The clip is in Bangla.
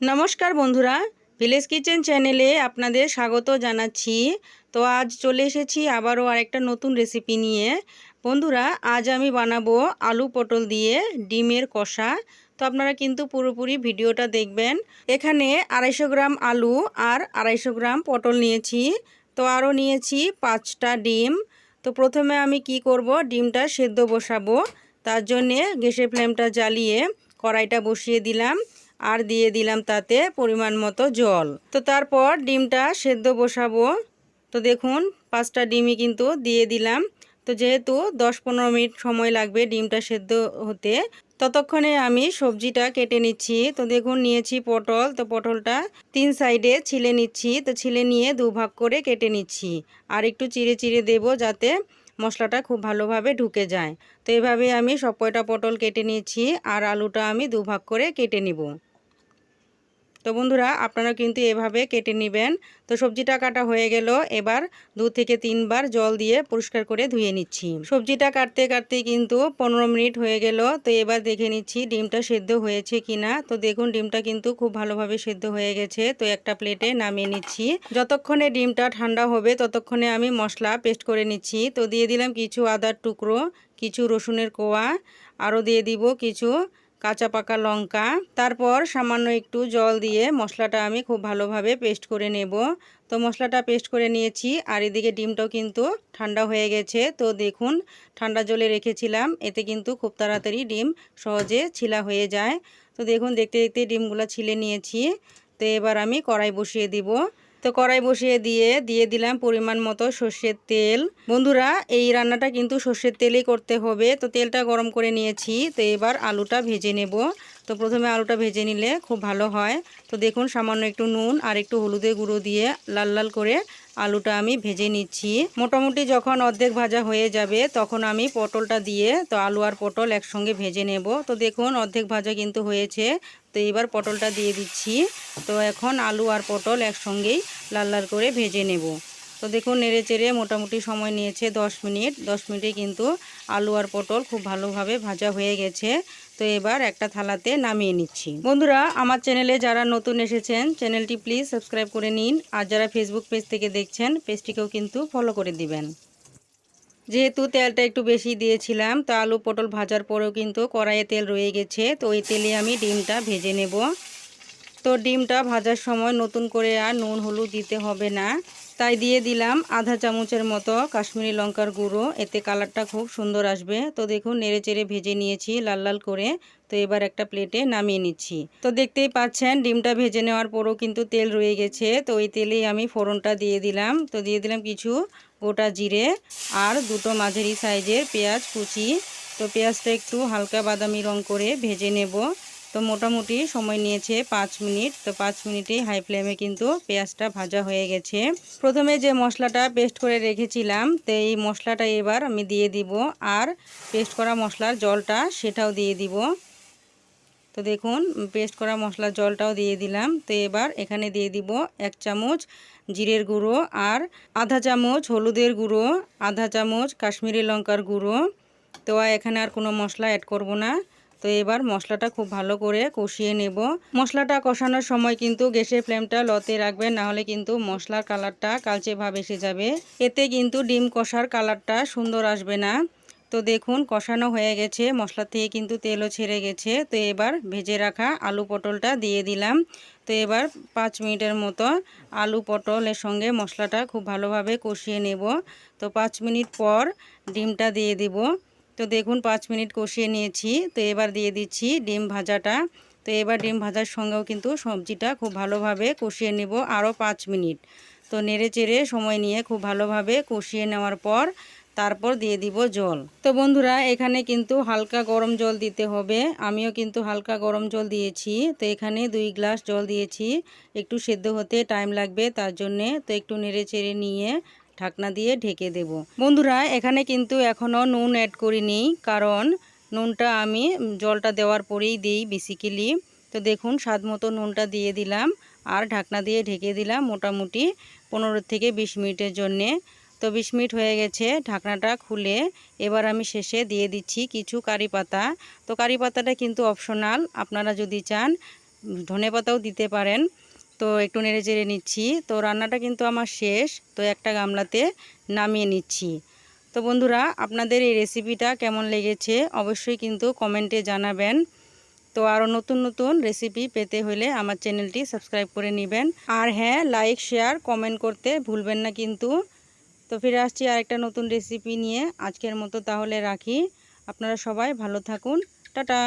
নমস্কার বন্ধুরা, ভিলেজ কিচেন চ্যানেলে আপনাদের স্বাগত জানাচ্ছি। তো আজ চলে এসেছি আবারও আরেকটা নতুন রেসিপি নিয়ে। বন্ধুরা, আজ আমি বানাবো আলু পটল দিয়ে ডিমের কষা। তো আপনারা কিন্তু পুরোপুরি ভিডিওটা দেখবেন। এখানে আড়াইশো গ্রাম আলু আর আড়াইশো গ্রাম পটল নিয়েছি। তো আরও নিয়েছি পাঁচটা ডিম। তো প্রথমে আমি কি করব? ডিমটা সেদ্ধ বসাবো। তার জন্যে গ্যাসের ফ্লেমটা জ্বালিয়ে কড়াইটা বসিয়ে দিলাম। আর দিয়ে দিলাম তাতে পরিমাণ মতো জল। তো তারপর ডিমটা সেদ্ধ বসাবো। তো দেখুন, পাঁচটা ডিমই কিন্তু দিয়ে দিলাম। তো যেহেতু দশ পনেরো মিনিট সময় লাগবে ডিমটা সেদ্ধ হতে, ততক্ষণে আমি সবজিটা কেটে নিচ্ছি। তো দেখুন, নিয়েছি পটল। তো পটলটা তিন সাইডে ছিলে নিচ্ছি। তো ছিলে নিয়ে দুভাগ করে কেটে নিচ্ছি। আর একটু চিড়ে চিড়ে দেব যাতে মশলাটা খুব ভালোভাবে ঢুকে যায়। তো এভাবে আমি সব কয়টা পটল কেটে নিয়েছি। আর আলুটা আমি দুভাগ করে কেটে নিব। তো বন্ধুরা, আপনারা কিন্তু এভাবে কেটে নেবেন। তো সবজিটা কাটা হয়ে গেল। এবার দু থেকে তিনবার জল দিয়ে পরিষ্কার করে ধুয়ে নিচ্ছি। সবজিটা কাটতে কাটতে কিন্তু পনেরো মিনিট হয়ে গেল। তো এবার দেখে নিচ্ছি ডিমটা সেদ্ধ হয়েছে কিনা। তো দেখুন, ডিমটা কিন্তু খুব ভালোভাবে সেদ্ধ হয়ে গেছে। তো একটা প্লেটে নামিয়ে নিচ্ছি। যতক্ষণে ডিমটা ঠান্ডা হবে, ততক্ষণে আমি মশলা পেস্ট করে নিচ্ছি। তো দিয়ে দিলাম কিছু আদার টুকরো, কিছু রসুনের কোয়া, আরও দিয়ে দিব কিছু কাঁচা পাকা লঙ্কা, তারপর সামান্য একটু জল দিয়ে মশলাটা আমি খুব ভালোভাবে পেস্ট করে নেব। তো মশলাটা পেস্ট করে নিয়েছি, আর এদিকে ডিমটাও কিন্তু ঠান্ডা হয়ে গেছে। তো দেখুন, ঠান্ডা জলে রেখেছিলাম, এতে কিন্তু খুব তাড়াতাড়ি ডিম সহজে ছিলা হয়ে যায়। তো দেখুন, দেখতে দেখতে ডিমগুলো ছিলে নিয়েছি। তো এবার আমি কড়াই বসিয়ে দিব। তো কড়াই বসিয়ে দিয়ে দিয়ে দিলাম পরিমাণ মতো সর্ষের তেল। বন্ধুরা, এই রান্নাটা কিন্তু সর্ষের তেলেই করতে হবে। তো তেলটা গরম করে নিয়েছি। তো এবার আলুটা ভেজে নেব। তো প্রথমে আলুটা ভেজে নিলে খুব ভালো হয়। তো দেখুন, সামান্য একটু নুন আর একটু হলুদের গুঁড়ো দিয়ে লাল লাল করে আলুটা আমি ভেজে নিচ্ছি। মোটামুটি যখন অর্ধেক ভাজা হয়ে যাবে, তখন আমি পটলটা দিয়ে তো আলু আর পটল একসঙ্গে ভেজে নেব। তো দেখুন, অর্ধেক ভাজা কিন্তু হয়েছে। তো এবার পটলটা দিয়ে দিচ্ছি। তো এখন আলু আর পটল একসঙ্গেই লাল লাল করে ভেজে নেব। তো দেখুন, নেড়ে চেড়ে মোটামুটি সময় নিয়েছে 10 মিনিট। 10 মিনিটে কিন্তু আলু আর পটল খুব ভালোভাবে ভাজা হয়ে গেছে। তো এবার একটা থালাতে নামিয়ে নিচ্ছি। বন্ধুরা, আমার চ্যানেলে যারা নতুন এসেছেন, চ্যানেলটি প্লিজ সাবস্ক্রাইব করে নিন। আর যারা ফেসবুক পেজ থেকে দেখছেন, পেজটিকেও কিন্তু ফলো করে দিবেন। যেহেতু তেলটা একটু বেশি দিয়েছিলাম, তো আলু পটল ভাজার পরেও কিন্তু কড়াইয়ে তেল রয়ে গেছে। তো ওই তেলে আমি ডিমটা ভেজে নেব। তো ডিমটা ভাজার সময় নতুন করে আর নুন, হলুদ দিতে হবে না। তাই দিয়ে দিলাম আধা চামচের মতো কাশ্মীরি লঙ্কার গুঁড়ো। এতে কালারটা খুব সুন্দর আসবে। তো দেখুন নেড়ে চেড়ে ভেজে নিয়েছি লাল লাল করে। তো এবার একটা প্লেটে নামিয়ে নিচ্ছি। তো দেখতেই পাচ্ছেন, ডিমটা ভেজে নেওয়ার পরও কিন্তু তেল রয়ে গেছে। তো ওই তেলেই আমি ফোড়নটা দিয়ে দিলাম। তো দিয়ে দিলাম কিছু গোটা জিরে আর দুটো মাঝারি সাইজের পেঁয়াজ কুচি। তো পেঁয়াজটা একটু হালকা বাদামি রং করে ভেজে নেব। তো মোটামুটি সময় নিয়েছে পাঁচ মিনিট। তো পাঁচ মিনিটেই হাই ফ্লেমে কিন্তু পেঁয়াজটা ভাজা হয়ে গেছে। প্রথমে যে মশলাটা পেস্ট করে রেখেছিলাম, তো এই মশলাটা এবার আমি দিয়ে দিব। আর পেস্ট করা মশলার জলটা সেটাও দিয়ে দিব। তো দেখুন পেস্ট করা মশলার জলটাও দিয়ে দিলাম। তো এবার এখানে দিয়ে দিব এক চামচ জিরের গুঁড়ো আর আধা চামচ হলুদের গুঁড়ো, আধা চামচ কাশ্মীরি লঙ্কার গুঁড়ো। তো এখানে আর কোনো মশলা অ্যাড করব না। তো এবার মশলাটা খুব ভালো করে কষিয়ে নেব। মশলাটা কষানোর সময় কিন্তু গ্যাসের ফ্লেমটা লতে রাখবেন, নাহলে কিন্তু মশলার কালারটা কালচে ভাব এসে যাবে। এতে কিন্তু ডিম কষার কালারটা সুন্দর আসবে না। তো দেখুন, কষানো হয়ে গেছে, মশলা থেকে কিন্তু তেলও ছেড়ে গেছে। তো এবার ভেজে রাখা আলু পটলটা দিয়ে দিলাম। তো এবার পাঁচ মিনিটের মতো আলু পটলের সঙ্গে মশলাটা খুব ভালোভাবে কষিয়ে নেব। তো পাঁচ মিনিট পর ডিমটা দিয়ে দিব। তো দেখুন পাঁচ মিনিট কষিয়ে নিয়েছি। তো এবার দিয়ে দিচ্ছি ডিম ভাজাটা। তো এবার ডিম ভাজার সঙ্গেও কিন্তু সবজিটা খুব ভালোভাবে কষিয়ে নেব আরও পাঁচ মিনিট। তো নেড়ে চেড়ে সময় নিয়ে খুব ভালোভাবে কষিয়ে নেওয়ার পর তারপর দিয়ে দিব জল। তো বন্ধুরা, এখানে কিন্তু হালকা গরম জল দিতে হবে। আমিও কিন্তু হালকা গরম জল দিয়েছি। তো এখানে দুই গ্লাস জল দিয়েছি। একটু সেদ্ধ হতে টাইম লাগবে তার জন্যে। তো একটু নেড়ে চেড়ে নিয়ে ঢাকনা দিয়ে ঢেকে দেব। বন্ধুরা, এখানে কিন্তু এখনও নুন অ্যাড করিনি, কারণ নুনটা আমি জলটা দেওয়ার পরেই দিই বেসিক্যালি তো দেখুন, স্বাদ মতো নুনটা দিয়ে দিলাম আর ঢাকনা দিয়ে ঢেকে দিলাম মোটামুটি পনেরো থেকে বিশ মিনিটের জন্যে। তো বিশ মিনিট হয়ে গেছে ঢাকনাটা খুলে। এবার আমি শেষে দিয়ে দিচ্ছি কিছু কারি পাতা। তো কারি পাতাটা কিন্তু অপশনাল আপনারা যদি চান ধনে পাতাও দিতে পারেন। তো একটু নেড়ে চেড়ে নিচ্ছি। তো রান্নাটা কিন্তু আমার শেষ, তো একটা গামলাতে নামিয়ে নিচ্ছি। তো বন্ধুরা, আপনাদের এই রেসিপিটা কেমন লেগেছে অবশ্যই কিন্তু কমেন্টে জানাবেন। তো আরও নতুন নতুন রেসিপি পেতে হলে আমার চ্যানেলটি সাবস্ক্রাইব করে নেবেন। আর হ্যাঁ লাইক শেয়ার কমেন্ট করতে ভুলবেন না কিন্তু। তো ফিরে আসছি আর একটা নতুন রেসিপি নিয়ে। আজকের মতো তাহলে রাখি। আপনারা সবাই ভালো থাকুন। টাটা!